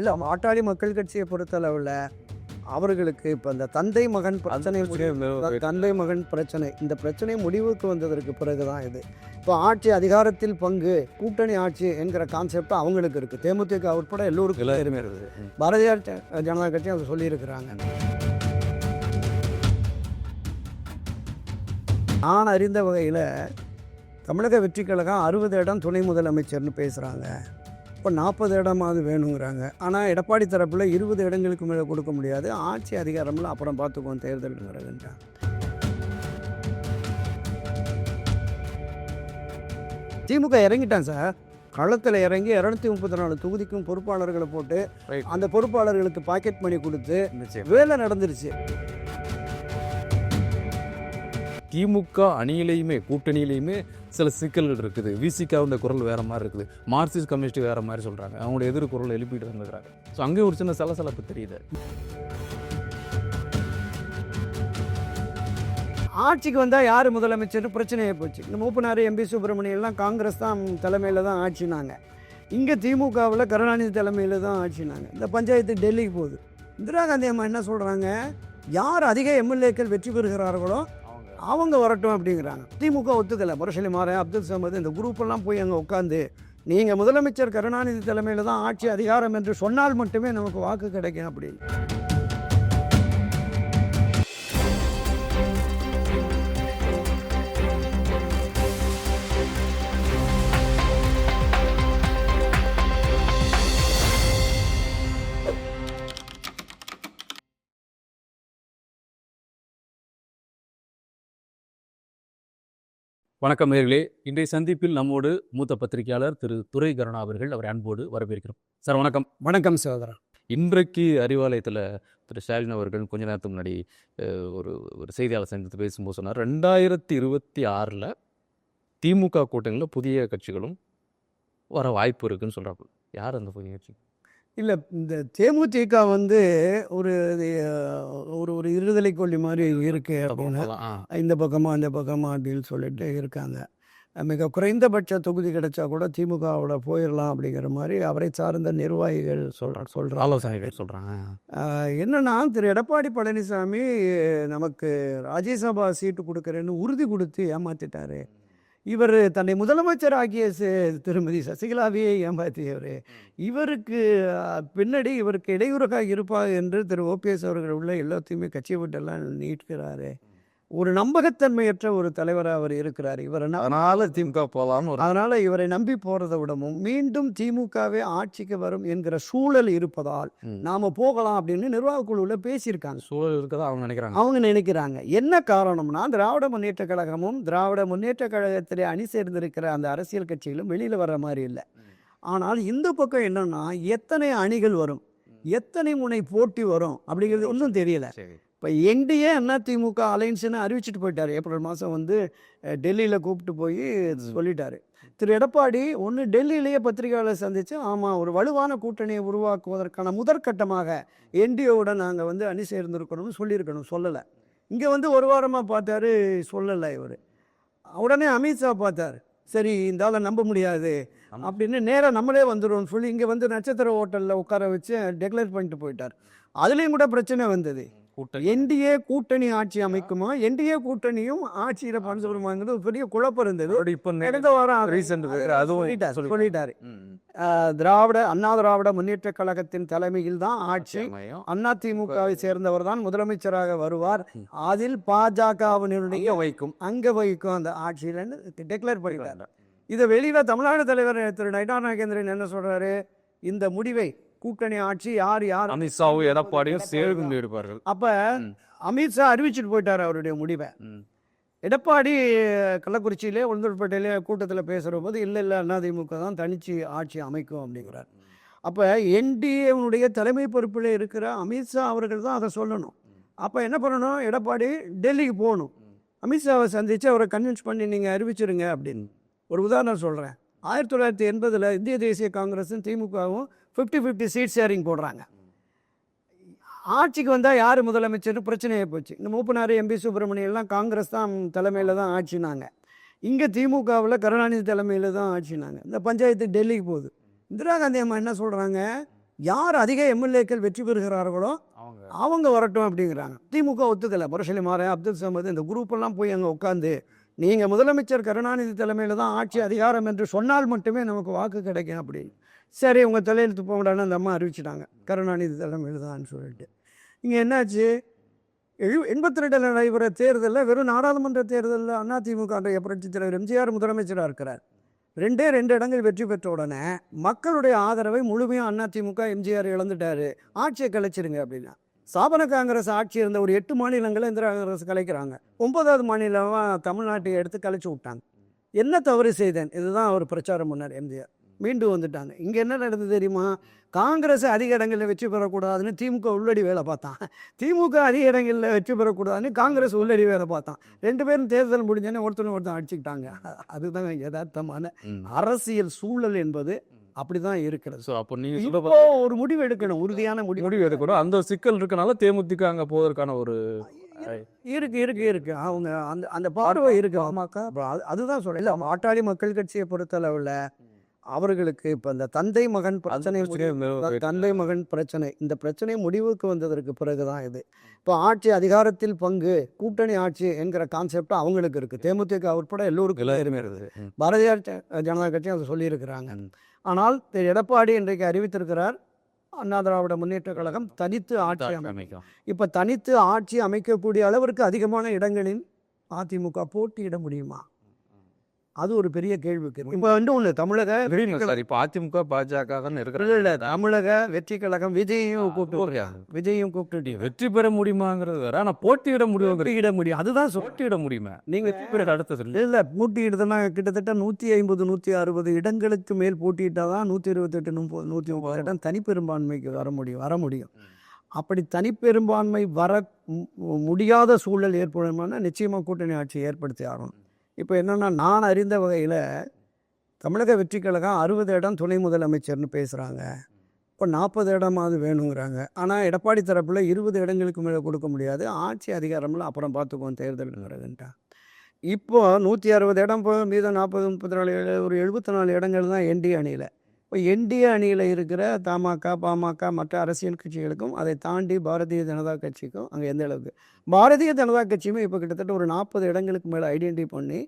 இல்லை பாட்டாளி மக்கள் கட்சியை பொறுத்தளவில் அவர்களுக்கு இப்போ இந்த தந்தை மகன் பிரச்சனை தந்தை மகன் பிரச்சனை. இந்த பிரச்சனை முடிவுக்கு வந்ததற்கு பிறகு தான் இது. இப்போ ஆட்சி அதிகாரத்தில் பங்கு கூட்டணி ஆட்சி என்கிற கான்செப்ட் அவங்களுக்கு இருக்குது தேமுதிக உட்பட எல்லோருக்கும் பெருமை இருக்குது பாரதிய ஜனதா கட்சி அதை சொல்லியிருக்கிறாங்க. நான் அறிந்த வகையில் தமிழக வெற்றி கழகம் அறுபது இடம் துணை முதலமைச்சர்னு பேசுகிறாங்க இப்போ நாற்பது இடமாவது வேணுங்கிறாங்க. ஆனால் எடப்பாடி தரப்பில் இருபது இடங்களுக்கு மேலே கொடுக்க முடியாது. ஆட்சி அதிகாரம்ல அப்புறம் பார்த்துக்குவோம் தேர்தலுங்கிறதுன்றாங்க திமுக இறங்கிட்டான் சார். களத்தில் இறங்கி இரநூத்தி முப்பத்தி நாலு தொகுதிக்கும் பொறுப்பாளர்களை போட்டு. அந்த பொறுப்பாளர்களுக்கு பாக்கெட் மணி கொடுத்து. வேலை நடந்துருச்சு. திமுக அணியிலையுமே கூட்டணியிலையுமே சில சிக்கல்கள் இருக்குது. விசிக்கா இந்த குரல் வேறு மாதிரி இருக்குது. மார்க்சிஸ்ட் கம்யூனிஸ்ட் வேறு மாதிரி சொல்கிறாங்க அவங்களோட எதிர் குரல் எழுப்பிட்டு இருந்துக்கிறாங்க ஸோ அங்கேயும் ஒரு சின்ன சலசலப்பு தெரியுது. ஆட்சிக்கு வந்தால் யார் முதலமைச்சர்னு பிரச்சனையே போச்சு. இந்த மூப்பனார் எம்பி சுப்பிரமணியெல்லாம் காங்கிரஸ் தான் தலைமையில் தான் ஆட்சினாங்க. இங்கே திமுகவில் கருணாநிதி தலைமையில் தான் ஆட்சினாங்க. இந்த பஞ்சாயத்து டெல்லிக்கு போகுது. இந்திரா காந்தி அம்மா என்ன சொல்கிறாங்க யார் அதிக எம்எல்ஏக்கள் வெற்றி பெறுகிறார்களோ அவங்க வரட்டும் அப்படிங்கிறாங்க. திமுக ஒத்துக்கலை. முரசலி மாறன் அப்துல் சமத் இந்த குரூப்பெல்லாம் போய் அங்கே உட்காந்து நீங்கள் முதலமைச்சர் கருணாநிதி தலைமையில் தான் ஆட்சி அதிகாரம் என்று சொன்னால் மட்டுமே நமக்கு வாக்கு கிடைக்கும் அப்படின்னு. வணக்கம் நேர்களே. இன்றைய சந்திப்பில் நம்மோடு மூத்த பத்திரிகையாளர் திரு. துரை கருணா அவர்கள் அவரை அன்போடு வரவேற்கிறோம். சார் வணக்கம். வணக்கம் சகோதரா. இன்றைக்கு அறிவாலயத்தில் திரு. ஸ்டாலின் அவர்கள் கொஞ்ச நேரத்துக்கு முன்னாடி ஒரு ஒரு செய்தியாளர் சந்தித்து பேசும்போது சொன்னார். ரெண்டாயிரத்தி இருபத்தி ஆறில் திமுக கூட்டணியில் புதிய கட்சிகளும் வர வாய்ப்பு இருக்குன்னு சொல்கிறாங்க யார் அந்த புதிய கட்சி? இல்லை இந்த தேமுதிக வந்து ஒரு ஒரு ஒரு இருதலை கொல்லி மாதிரி இருக்கு அப்படின்னு இந்த பக்கமா அந்த பக்கமா அப்படின்னு சொல்லிட்டு இருக்காங்க. மிக குறைந்தபட்ச தொகுதி கிடைச்சா கூட திமுகவோட போயிடலாம் அப்படிங்கிற மாதிரி அவரை சார்ந்த நிர்வாகிகள் சொல்ற சொல்கிறாங்க ஆலோசனைகள் சொல்கிறாங்க என்னன்னா திரு. எடப்பாடி பழனிசாமி நமக்கு ராஜ்யசபா சீட்டு கொடுக்குறேன்னு உறுதி கொடுத்து ஏமாத்திட்டாரு. இவர் தன்னை முதலமைச்சர் ஆக்கிய ச- திருமதி சசிகலாவையே ஏமாத்தியவர் இவருக்கு பின்னாடி இவருக்கு இடையூறாக இருப்பா என்று திரு ஓபிஎஸ் அவர்கள் உள்ள எல்லாத்தையுமே கட்சியை விட்டெல்லாம் நீட்கிறாரு ஒரு நம்பகத்தன்மையற்ற ஒரு தலைவராக அவர் இருக்கிறார். இவர் அதனால திமுக போகலாம்னு ஒரு அதனால இவரை நம்பி போறதை விடவும் மீண்டும் திமுகவே ஆட்சிக்கு வரும் என்கிற சூழல் இருப்பதால். நாம போகலாம் அப்படின்னு நிர்வாக குழுவில் பேசியிருக்காங்க. சூழல் இருக்கதா அவங்க நினைக்கிறாங்க? அவங்க நினைக்கிறாங்க. என்ன காரணம்னா திராவிட முன்னேற்ற கழகமும் திராவிட முன்னேற்ற கழகத்திலே அணி சேர்ந்திருக்கிற அந்த அரசியல் கட்சிகளும் வெளியில் வர்ற மாதிரி இல்லை. ஆனால் இந்த பக்கம் என்னன்னா எத்தனை அணிகள் வரும்? எத்தனை முனை போட்டி வரும்? அப்படிங்கிறது ஒன்றும் தெரியல. இப்போ என்டிஏ அண்ணா திமுக அலைன்ஸ்னு அறிவிச்சிட்டு போயிட்டார். ஏப்ரல் மாதம் வந்து டெல்லியில் கூப்பிட்டு போய் சொல்லிட்டாரு. திரு. எடப்பாடி ஒன்று டெல்லியிலேயே பத்திரிகையாளர் சந்தித்து ஆமாம் ஒரு வலுவான கூட்டணியை உருவாக்குவதற்கான முதற்கட்டமாக என்டிஓவோட நாங்கள் வந்து அணி சேர்ந்திருக்கணும்னு சொல்லியிருக்கணும் சொல்லலை. இங்கே வந்து ஒரு வாரமாக பார்த்தாரு சொல்லலை இவர். உடனே அமித்ஷா பார்த்தார். சரி இந்த ஆளை நம்ப முடியாது. அப்படின்னு நேராக நம்மளே வந்துடும்னு சொல்லி இங்கே வந்து நட்சத்திர ஹோட்டலில் உட்கார வச்சு டெக்ளேர் பண்ணிட்டு போயிட்டார். அதுலேயும் கூட பிரச்சனை வந்தது. கூட்டணி. என்டிஏ கூட்டணி ஆட்சி அமைக்குமா? என்டிஏ கூட்டணியும் ஆட்சியில் பெறுமாங்கிறது ஒரு பெரிய குழப்பம் இருந்தது. இப்ப கடந்த வாரம் வேற அதுவும் சொல்லிட்டார், திராவிட அண்ணா திராவிட முன்னேற்ற கழகத்தின் தலைமையில் தான் ஆட்சி. அண்ணா திமுகவை சேர்ந்தவர் தான் முதலமைச்சராக வருவார். அதில் பாஜகவினுடைய வைக்கும். அங்க வகிக்கும் அந்த ஆட்சியிலன்னு டிக்ளேர் பண்ணிட்டார். இதை வெளியில தமிழ்நாடு தலைவர் திரு நைனா நாகேந்திரன் என்ன சொல்றாரு? இந்த முடிவை கூட்டணி ஆட்சி யார் யார்? அமித்ஷாவும் எடப்பாடியும் சேர்ந்து இருப்பார்கள். அப்ப. அமித்ஷா அறிவிச்சிட்டு போயிட்டார் அவருடைய முடிவை. எடப்பாடி கள்ளக்குறிச்சியிலே உளுந்தூர்பேட்டையிலே கூட்டத்தில் பேசுகிற போது இல்லை இல்லை அதிமுக தான் தனிச்சு ஆட்சி அமைக்கும் அப்படிங்கிறார். அப்போ என்டிஏனுடைய தலைமை பொறுப்பில் இருக்கிற அமித்ஷா அவர்கள் தான் அதை சொல்லணும். அப்போ என்ன பண்ணணும்? எடப்பாடி டெல்லிக்கு போகணும். அமித்ஷாவை சந்தித்து அவரை கன்வின்ஸ் பண்ணி நீங்கள் அறிவிச்சிருங்க அப்படின்னு. ஒரு உதாரணம் சொல்கிறேன் ஆயிரத்தி தொள்ளாயிரத்தி எண்பதில் இந்திய தேசிய காங்கிரஸும் திமுகவும் ஃபிஃப்டி ஃபிஃப்டி சீட் ஷேரிங் போடுறாங்க. ஆட்சிக்கு வந்தால் யார் முதலமைச்சர்னு பிரச்சனையே போச்சு. இந்த மூப்பனார் எம்பி சுப்பிரமணியெல்லாம் காங்கிரஸ் தான் தலைமையில் தான் ஆட்சினாங்க. இங்கே திமுகவில் கருணாநிதி தலைமையில் தான் ஆட்சினாங்க. இந்த பஞ்சாயத்து டெல்லிக்கு போகுது. இந்திரா காந்தி அம்மா என்ன சொல்கிறாங்க யார் அதிக எம்எல்ஏக்கள் வெற்றி பெறுகிறார்களோ அவங்க. வரட்டும் அப்படிங்கிறாங்க. திமுக ஒத்துக்கலை. புரட்சி மாறன் அப்துல் சமது இந்த குரூப் எல்லாம் போய் அங்கே உட்காந்து நீங்கள் முதலமைச்சர் கருணாநிதி தலைமையில் தான் ஆட்சி அதிகாரம் என்று சொன்னால் மட்டுமே நமக்கு வாக்கு கிடைக்கும் அப்படின்னு. சரி உங்கள் தலையெழுத்து போங்கடான்னு அந்த அம்மா அறிவிச்சிட்டாங்க. கருணாநிதி தலைமையில் தான் சொல்லிட்டு. இங்கே என்னாச்சு? எழு எண்பத்தி ரெண்டில் நடைபெற தேர்தலில் வெறும் நாடாளுமன்ற தேர்தலில் அதிமுக அன்றைய புரட்சித் தலைவர் எம்ஜிஆர் முதலமைச்சராக இருக்கிறார். ரெண்டே ரெண்டு இடங்கள் வெற்றி பெற்ற உடனே மக்களுடைய ஆதரவை முழுமையாக அதிமுக எம்ஜிஆர் இழந்துட்டாரு. ஆட்சியை கலைச்சிருங்க அப்படின்னா. சாபன காங்கிரஸ் ஆட்சி இருந்த ஒரு எட்டு மாநிலங்களை இந்திரா காங்கிரஸ் கலைக்கிறாங்க. ஒன்பதாவது மாநிலமாக தமிழ்நாட்டை எடுத்து கலைச்சி விட்டாங்க. என்ன தவறு செய்தேன்? இதுதான் அவர் பிரச்சாரம் பண்ணார் எம்ஜிஆர். மீண்டும் வந்துட்டாங்க. இங்கே என்ன நடந்தது தெரியுமா? காங்கிரஸ் அதிக இடங்களில் வெற்றி பெறக்கூடாதுன்னு திமுக உள்ளடி வேலை பார்த்தான். திமுக அதிக இடங்களில் வெற்றி பெறக்கூடாதுன்னு காங்கிரஸ் உள்ளடி வேலை பார்த்தான். ரெண்டு பேரும் தேர்தல் முடிஞ்சோன்னே ஒருத்தனை ஒருத்தன் அடிச்சுக்கிட்டாங்க. அதுதான் யதார்த்தமான அரசியல் சூழல் என்பது அப்படிதான் இருக்கிறது. ஸோ அப்போ இப்போ ஒரு முடிவு எடுக்கணும். உறுதியான முடிவு. முடிவு எடுக்கணும். அந்த சிக்கல் இருக்கனால தேமுதிக அங்கே போவதற்கான ஒரு இருக்கு இருக்கு இருக்கு. அவங்க அந்த அந்த பார்வை இருக்கு. ஆமாக்கா. அதுதான் சொல்றேன். இல்ல பாட்டாளி மக்கள் கட்சியை பொறுத்தளவுல அவர்களுக்கு இப்ப இந்த தந்தை மகன் பிரச்சனை தந்தை மகன் பிரச்சனை இந்த பிரச்சனை முடிவுக்கு வந்ததற்கு பிறகுதான் இது. இப்போ ஆட்சி அதிகாரத்தில் பங்கு கூட்டணி ஆட்சி என்கிற கான்செப்ட் அவங்களுக்கு இருக்கு. தேமுதிக உட்பட எல்லோருக்கும் எல்லாருமே இருக்குது பாரதிய ஜனதா கட்சி அதை சொல்லியிருக்கிறாங்க. ஆனால் திரு எடப்பாடி இன்றைக்கு அறிவித்திருக்கிறார் அண்ணா திராவிட முன்னேற்ற கழகம் தனித்து ஆட்சி அமைக்கும். இப்போ தனித்து ஆட்சி அமைக்கக்கூடிய அளவிற்கு அதிகமான இடங்களில் அதிமுக போட்டியிட முடியுமா? அது ஒரு பெரிய கேள்விக்கு இப்போ வந்து ஒன்று தமிழக தெரியுங்க சார் இப்போ அதிமுக பாஜக தான் இருக்கிற இல்ல, தமிழக வெற்றி கழகம் விஜயையும் கூப்பிட்டு விஜயையும் கூப்பிட்டு வெற்றி பெற முடியுமாங்கிறது வேற. ஆனா போட்டியிட முடியுங்கிறது போட்டியிட முடியும். அதுதான் போட்டியிட முடியுமா. நீங்க வெற்றி பெற அடுத்த சொல்லி இல்லை போட்டியிடுதுன்னா கிட்டத்தட்ட நூற்றி ஐம்பது நூற்றி அறுபது இடங்களுக்கு மேல் போட்டியிட்டால் தான் நூற்றி இருபத்தெட்டு முப்பது நூற்றி முப்பது இடம் தனிப்பெரும்பான்மைக்கு வர முடியும் வர முடியும். அப்படி தனிப்பெரும்பான்மை வர முடியாத சூழல் ஏற்படுமானா நிச்சயமாக கூட்டணி ஆட்சி ஏற்படுத்தி ஆகணும். இப்போ என்னென்னா நான் அறிந்த வகையில் தமிழக வெற்றி கழகம் அறுபது இடம் துணை முதலமைச்சர்னு பேசுகிறாங்க இப்போ நாற்பது இடமாவது வேணுங்கிறாங்க. ஆனால் எடப்பாடி தரப்பில் இருபது இடங்களுக்கு மேலே கொடுக்க முடியாது. ஆட்சி அதிகாரம்லாம் அப்புறம் பார்த்துக்குவோம் தேர்தல் பிறகுன்ட்டா. இப்போ நூற்றி அறுபது இடம் போக மீதம் நாற்பது முப்பத்தி நாலு ஒரு எழுபத்தி நாலு இடங்கள் தான் என்டிஏ அணியில். இப்போ என்டிஏ அணியில் இருக்கிற தமாக பாமக மற்ற அரசியல் கட்சிகளுக்கும் அதை தாண்டி பாரதிய ஜனதா கட்சிக்கும் அங்கே எந்த அளவுக்கு? பாரதிய ஜனதா கட்சியுமே இப்போ கிட்டத்தட்ட ஒரு நாற்பது இடங்களுக்கு மேலே ஐடென்டி பண்ணி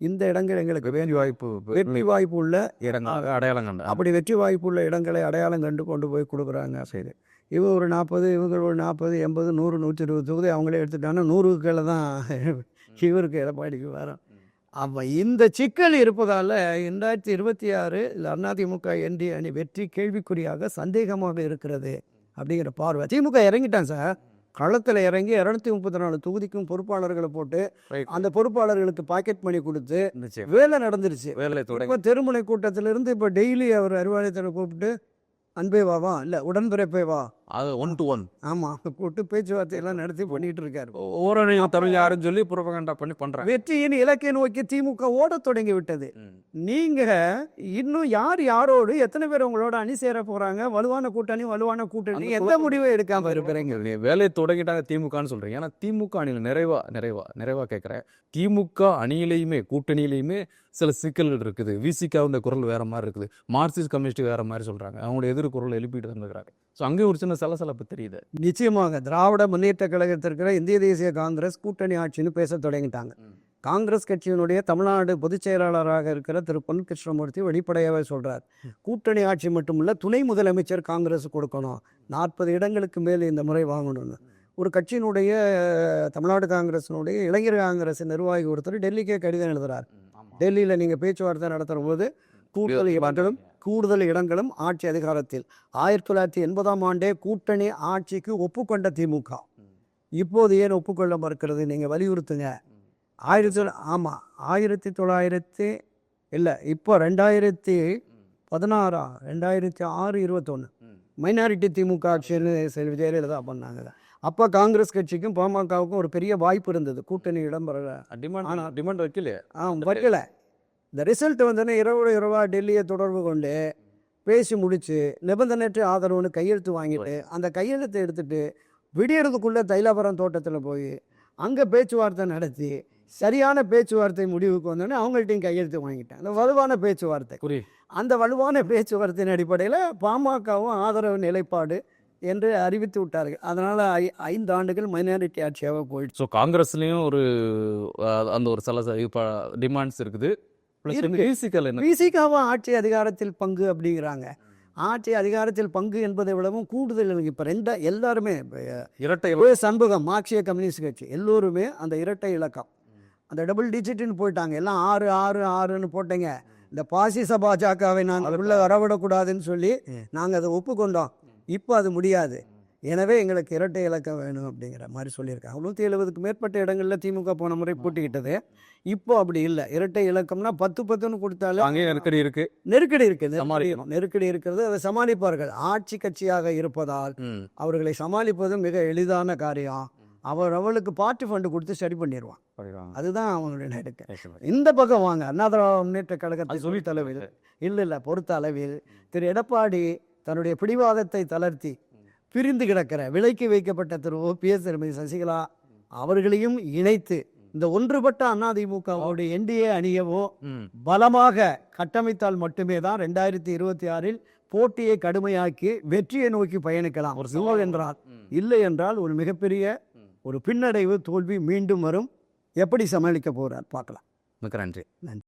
இந்த இடங்கள் எங்களுக்கு வெற்றி வாய்ப்பு வெற்றி வாய்ப்பு உள்ள இடங்கள் அடையாளம் கண்டு. அப்படி வெற்றி வாய்ப்பு உள்ள இடங்களை அடையாளம் கண்டு கொண்டு போய் கொடுக்குறாங்க சரி இவங்க ஒரு நாற்பது இவங்க ஒரு நாற்பது எண்பது நூறு நூற்றி இருபது தொகுதி அவங்களே எடுத்துட்டாங்கன்னா நூறுக்கு கீழே தான் இவருக்கு எடப்பாடிக்கு வரும். அப்போ இந்த சிக்கல் இருப்பதால் ரெண்டாயிரத்தி இருபத்தி ஆறு அதிமுக என்டி அணி வெற்றி கேள்விக்குறியாக சந்தேகமாக இருக்கிறது அப்படிங்கிற பார்வை. திமுக இறங்கிட்டான் சார். களத்தில் இறங்கி இரநூத்தி முப்பத்தி நாலு தொகுதிக்கும் பொறுப்பாளர்களை போட்டு அந்த பொறுப்பாளர்களுக்கு பாக்கெட் மணி கொடுத்து வேலை நடந்துருச்சு. இப்போ தெருமுனை கூட்டத்திலிருந்து இப்போ டெய்லி அவர் அறிவாலயத்தில் கூப்பிட்டு அன்பே வாவா இல்லை உடன்பிறப்பே வா அது ஒன் டு ஒன் ஆமாம் கூப்பிட்டு பேச்சுவார்த்தையெல்லாம் நடத்தி பண்ணிட்டு இருக்காரு ஓரணியும் தமிழ் யாருன்னு சொல்லி புறப்பகண்டா பண்ணி பண்றாங்க. வெற்றியின் இலக்கை நோக்கி திமுக ஓடத் தொடங்கி விட்டது. நீங்க இன்னும் யார் யாரோடு எத்தனை பேர் உங்களோட அணி சேர போறாங்க? வலுவான கூட்டணி வலுவான கூட்டணி எந்த முடிவை எடுக்காம இருக்கிறீங்க? நீ வேலையை தொடங்கிட்டாங்க திமுகன்னு சொல்றீங்க. ஏன்னா திமுக அணியில் நிறைவா நிறைவா நிறைவா கேட்குறேன் திமுக அணியிலையுமே கூட்டணியிலையுமே சில சிக்கல்கள் இருக்குது. விசிகா இந்த குரல் வேற மாதிரி இருக்குது. மார்க்சிஸ்ட் கம்யூனிஸ்ட் வேற மாதிரி சொல்றாங்க. அவங்களோட எதிர் குரல் எழுப்பிட்டு வந்துருக்காங்க ஸோ அங்கேயும் ஒரு சின்ன சலசலப்பு தெரியுது. நிச்சயமாக திராவிட முன்னேற்ற கழகத்திற்கிற இந்திய தேசிய காங்கிரஸ் கூட்டணி ஆட்சின்னு பேச தொடங்கிட்டாங்க. காங்கிரஸ் கட்சியினுடைய தமிழ்நாடு பொதுச் செயலாளராக இருக்கிற திரு. பொன் கிருஷ்ணமூர்த்தி வெளிப்படையாகவே சொல்றார். கூட்டணி ஆட்சி மட்டுமல்ல துணை முதலமைச்சர் காங்கிரஸ் கொடுக்கணும். நாற்பது இடங்களுக்கு மேல் இந்த முறை வாங்கணும்னு. ஒரு கட்சியினுடைய தமிழ்நாடு காங்கிரஸினுடைய இளைஞர் காங்கிரஸ் நிர்வாகி ஒருத்தர் டெல்லிக்கே கடிதம் எழுதுறார். டெல்லியில் நீங்கள் பேச்சுவார்த்தை நடத்துகிற போது கூடுதல் இடங்களும் கூடுதல் இடங்களும் ஆட்சி அதிகாரத்தில். ஆயிரத்தி தொள்ளாயிரத்தி எண்பதாம் ஆண்டே கூட்டணி ஆட்சிக்கு ஒப்புக்கொண்ட திமுக. இப்போது ஏன் ஒப்புக்கொள்ள மறுக்கிறது? நீங்கள் வலியுறுத்துங்க. ஆயிரத்தி தொள்ள ஆமாம் ஆயிரத்தி தொள்ளாயிரத்தி இல்லை இப்போ ரெண்டாயிரத்தி பதினாறா? ரெண்டாயிரத்தி ஆறு இருபத்தொன்று மைனாரிட்டி திமுக ஆட்சின்னு செல்வி ஜெயலலிதா பண்ணாங்க. அப்போ காங்கிரஸ் கட்சிக்கும் பாமகவுக்கும் ஒரு பெரிய வாய்ப்பு இருந்தது. கூட்டணி இடம் பெற டிமாண்ட் ஆனா- டிமாண்ட் வைக்கல ஆ வைக்கல. இந்த ரிசல்ட் வந்தோடனே இரவு இரவா டெல்லியை தொடர்பு கொண்டு பேசி முடிச்சு நிபந்தனையற்ற ஆதரவுன்னு கையெழுத்து வாங்கிட்டு அந்த கையெழுத்தை எடுத்துட்டு விடியறதுக்குள்ளே தைலாபுரம் தோட்டத்தில் போய் அங்கே பேச்சுவார்த்தை நடத்தி சரியான பேச்சுவார்த்தை முடிவுக்கு வந்தோடனே அவங்கள்ட்டையும் கையெழுத்து வாங்கிட்டேன். அந்த வலுவான பேச்சுவார்த்தை. அந்த வலுவான பேச்சுவார்த்தையின் அடிப்படையில் பாமகவும் ஆதரவு நிலைப்பாடு என்று அறிவித்து விட்டார்கள். அதனால் ஐ ஐந்து ஆண்டுகள் மைனாரிட்டி ஆட்சியாக போயிடுச்சு. ஸோ காங்கிரஸ்லேயும் ஒரு அந்த ஒரு சில டிமாண்ட்ஸ் இருக்குது. விசிகாவும் ஆட்சி அதிகாரத்தில் பங்கு அப்படிங்கிறாங்க. ஆட்சி அதிகாரத்தில் பங்கு என்பதை விடவும் கூடுதல் இப்போ ரெண்டா எல்லாருமே இரட்டை சண்முகம் மார்க்சிய கம்யூனிஸ்ட் கட்சி. எல்லோருமே அந்த இரட்டை இலக்கம். அந்த டபுள் டிஜிட்னு போயிட்டாங்க. எல்லாம் ஆறு ஆறு ஆறுன்னு போட்டீங்க. இந்த பாசிச பாஜகவை நாங்கள் உள்ள வரவிடக்கூடாதுன்னு சொல்லி நாங்கள் அதை ஒப்புக்கொண்டோம். இப்போ அது முடியாது. எனவே எங்களுக்கு இரட்டை இலக்கம் வேணும் அப்படிங்கிற மாதிரி சொல்லியிருக்காங்க. நூற்றி எழுபதுக்கு மேற்பட்ட இடங்களில் திமுக போன முறை போட்டிக்கிட்டது இப்போ அப்படி இல்லை. இரட்டை இலக்கம்னா பத்து பத்துன்னு கொடுத்தாலும் அங்கேயும் நெருக்கடி இருக்கு. நெருக்கடி இருக்குது நெருக்கடி- இருக்கிறது. அதை சமாளிப்பார்கள். ஆட்சி கட்சியாக இருப்பதால் அவர்களை சமாளிப்பது மிக எளிதான காரியம். அவர் அவளுக்கு பார்ட்டி ஃபண்டு கொடுத்து சரி பண்ணிடுவான் அதுதான் அவங்களுடைய நடுக்க இந்த பக்கம் வாங்க. அண்ணாதிரா முன்னேற்ற கழகத்தை சொல்லி தலைவில் இல்லை இல்லை பொறுத்த அளவில் திரு எடப்பாடி தன்னுடைய பிடிவாதத்தை தளர்த்தி பிரிந்து கிடக்கிற விலைக்கு வைக்கப்பட்ட திரு ஓபிஎஸ் திருமதி சசிகலா அவர்களையும் இணைத்து இந்த ஒன்றுபட்ட அதிமுகவோடைய என்டிஏ அணியவோ பலமாக கட்டமைத்தால் மட்டுமே தான் ரெண்டாயிரத்தி இருபத்தி ஆறில் போட்டியை கடுமையாக்கி வெற்றியை நோக்கி பயணிக்கலாம். ஒரு சிவம் என்றால். இல்லை என்றால் ஒரு மிகப்பெரிய. ஒரு பின்னடைவு தோல்வி மீண்டும் வரும். எப்படி சமாளிக்க போகிறார் பார்க்கலாம். மிக்க நன்றி. நன்றி.